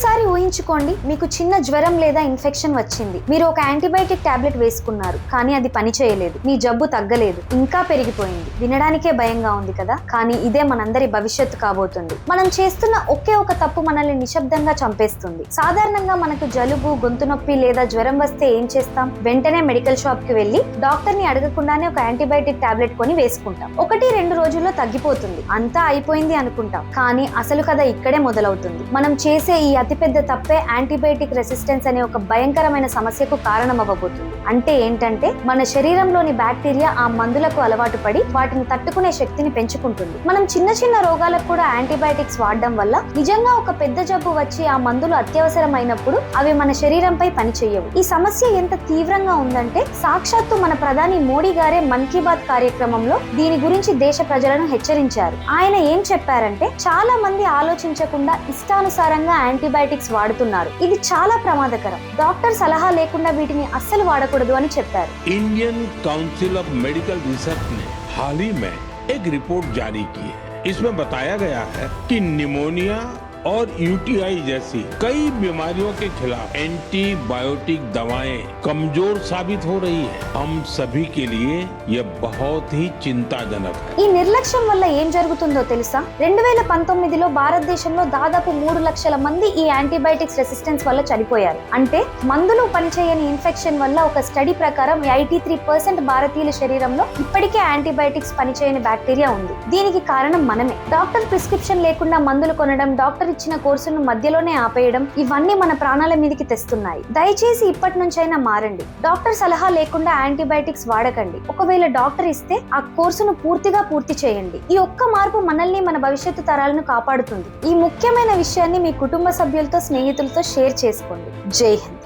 ఒక్కసారి ఊహించుకోండి మీకు చిన్న జ్వరం లేదా ఇన్ఫెక్షన్ వచ్చింది. మీరు ఒక యాంటీబయాటిక్ టాబ్లెట్ వేసుకున్నారు కానీ అది పని చేయలేదు. మీ జబ్బు తగ్గలేదు ఇంకా పెరిగిపోయింది. వినడానికే భయంగా ఉంది కదా? కానీ ఇదే మనందరి భవిష్యత్తు కాబోతుంది. మనం చేస్తున్న ఒకే ఒక తప్పు మనల్ని నిశ్శబ్దంగా చంపేస్తుంది. సాధారణంగా మనకు జలుబు గొంతు నొప్పి లేదా జ్వరం వస్తే ఏం చేస్తాం? వెంటనే మెడికల్ షాప్కి వెళ్ళి డాక్టర్ని అడగకుండానే ఒక యాంటీబయాటిక్ టాబ్లెట్ కొని వేసుకుంటాం. ఒకటి రెండు రోజుల్లో తగ్గిపోతుంది. అంతా అయిపోయింది అనుకుంటాం. కానీ అసలు కథ ఇక్కడే మొదలవుతుంది. మనం చేసే ఈ అతిపెద్ద తప్పే యాంటీబయాటిక్ రెసిస్టెన్స్ అనే ఒక భయంకరమైన సమస్యకు కారణమవ్వబోతుంది. అంటే ఏంటంటే మన శరీరంలోని బ్యాక్టీరియా ఆ మందులకు అలవాటు పడి వాటిని తట్టుకునే శక్తిని పెంచుకుంటుంది. మనం చిన్న చిన్న రోగాలకు కూడా యాంటీబయాటిక్స్ వాడడం వల్ల నిజంగా ఒక పెద్ద జబ్బు వచ్చి ఆ మందులు అత్యవసరమైనప్పుడు అవి మన శరీరంపై పనిచేయవు. ఈ సమస్య ఎంత తీవ్రంగా ఉందంటే సాక్షాత్తు మన ప్రధాని మోడీ గారే మన్ కీ బాత్ కార్యక్రమంలో దీని గురించి దేశ ప్రజలను హెచ్చరించారు. ఆయన ఏం చెప్పారంటే చాలా మంది ఆలోచించకుండా ఇష్టానుసారంగా యాంటీ యాంటీబయాటిక్స్ వాడుతున్నారు ఇది చాలా ప్రమాదకరం డాక్టర్ సలహా లేకుండా వీటిని అస్సలు వాడకూడదు అని చెప్పారు Indian Council of Medical Research ने हाल ही में एक रिपोर्ट जारी की है इसमें बताया गया है कि निमोनिया और यूटीआई जैसी कई बीमारियों के खिलाफ एंटीबायोटिक दवाएं कमजोर साबित हो रही है हम सभी के लिए यह बहुत ही चिंताजनक है ఈ నిర్లక్ష్యం వల్ల ఏం జరుగుతుందో తెలుసా రెండు వేల పంతొమ్మిదిలో భారతదేశంలో దాదాపు మూడు లక్షల మంది ఈ యాంటీబయాటిక్స్ రెసిస్టెన్స్ వల్ల చనిపోయారు అంటే మందులు పనిచేయని ఇన్ఫెక్షన్ వల్ల ఒక స్టడీ ప్రకారం ఎయిటీ త్రీ పర్సెంట్ భారతీయుల శరీరంలో ఇప్పటికే యాంటీబయాటిక్స్ పనిచేయని బ్యాక్టీరియా ఉంది దీనికి కారణం మనమే డాక్టర్ ప్రిస్క్రిప్షన్ లేకుండా మందులు కొనడం డాక్టర్ ఇచ్చిన కోర్సును మధ్యలోనే ఆపేయడం ఇవన్నీ మన ప్రాణాల మీదకి తెస్తున్నాయి. దయచేసి ఇప్పటి నుంచైనా మారండి. డాక్టర్ సలహా లేకుండా యాంటీబయాటిక్స్ వాడకండి. ఒకవేళ డాక్టర్ ఇస్తే ఆ కోర్సును పూర్తిగా పూర్తి చేయండి. ఈ ఒక్క మార్పు మనల్ని మన భవిష్యత్తు తరాలను కాపాడుతుంది. ఈ ముఖ్యమైన విషయాన్ని మీ కుటుంబ సభ్యులతో స్నేహితులతో షేర్ చేసుకోండి. జై హింద్.